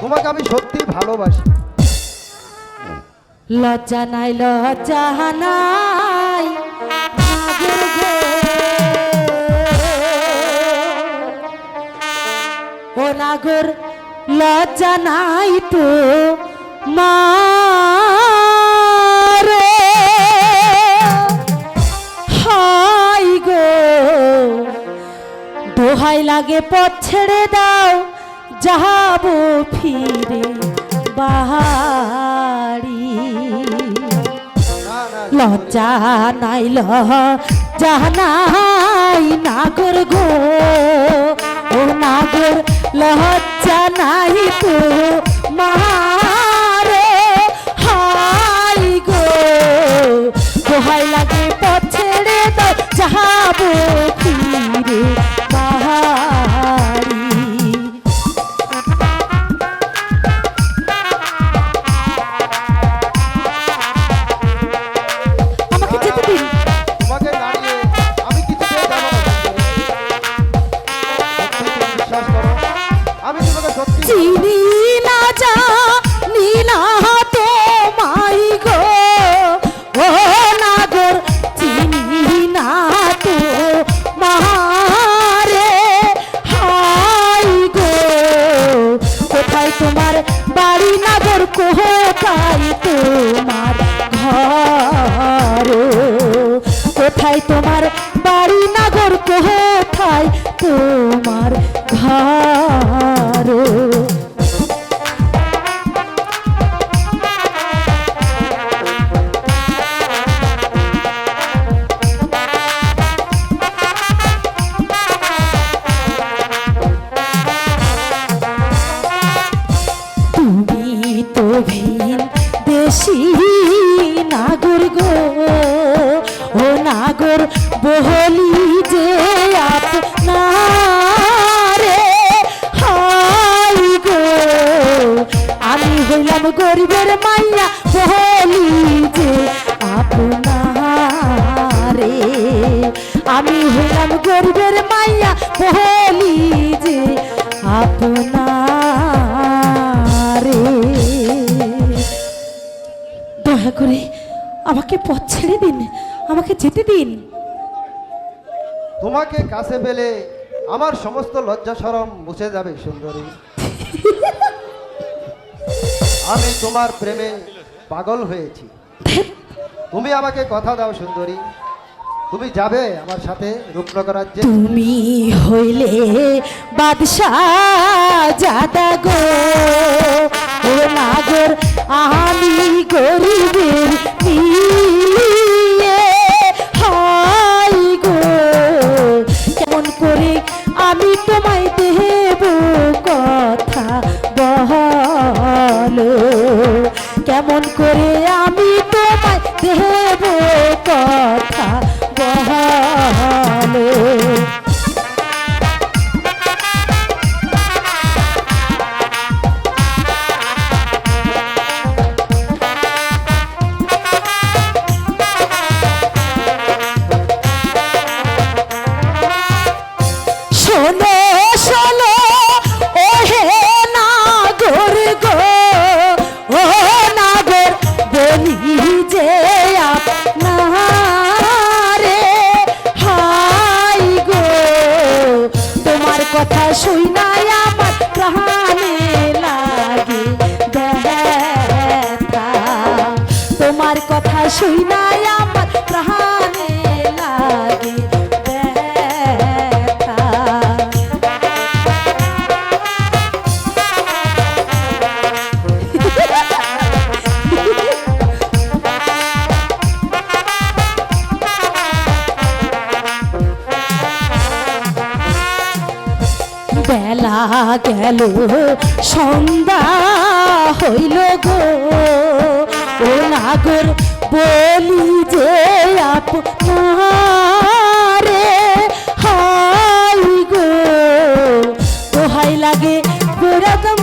তোমাকে আমি সত্যি ভালোবাসি। লজ্জা নাই লজ্জা নাই। ও নাগর, লজ্জা নাই তো মারে। হাই গো, দোহাই লাগে পথ ছেড়ে দাও। যাব ফিরে বাহারি। লজ্জা নাই লজ্জা নাই নাগর গো। ও নাগর, লজ্জা নাই তো মারে ভিন দেশি নাগর গো, ও নাগর, বহলি যে আপনারে হাই গো। আমি হইলাম গরিবের মাইয়া, বহলি যে আপনারে। আমি হইলাম গরিবের মাইয়া, বহলি যে আপনারে দয়া করে আমাকে পথ ছেড়ে দিন আমাকে যেতে দিন। তোমাকে কাছে পেলে আমার সমস্ত লজ্জা সরম মুছে যাবে সুন্দরী। আমি তোমার প্রেমে পাগল হয়েছি। তুমি আমাকে কথা দাও সুন্দরী। তুমি যাবে আমার সাথে রূপনগর রাজ্যে? তুমি হইলে বাদশাহ কেমন করে আমি তোমায় দেব কথা বলো কথা শুই নাই আমার প্রাণে লাগে তোমার কথা শুই নাই আমার প্রাণে লাগে গেল সন্ধ্যা হইল গো। ও নাগর বলি যে আপনারে হাই গো। হাই লাগে বেড়াদমি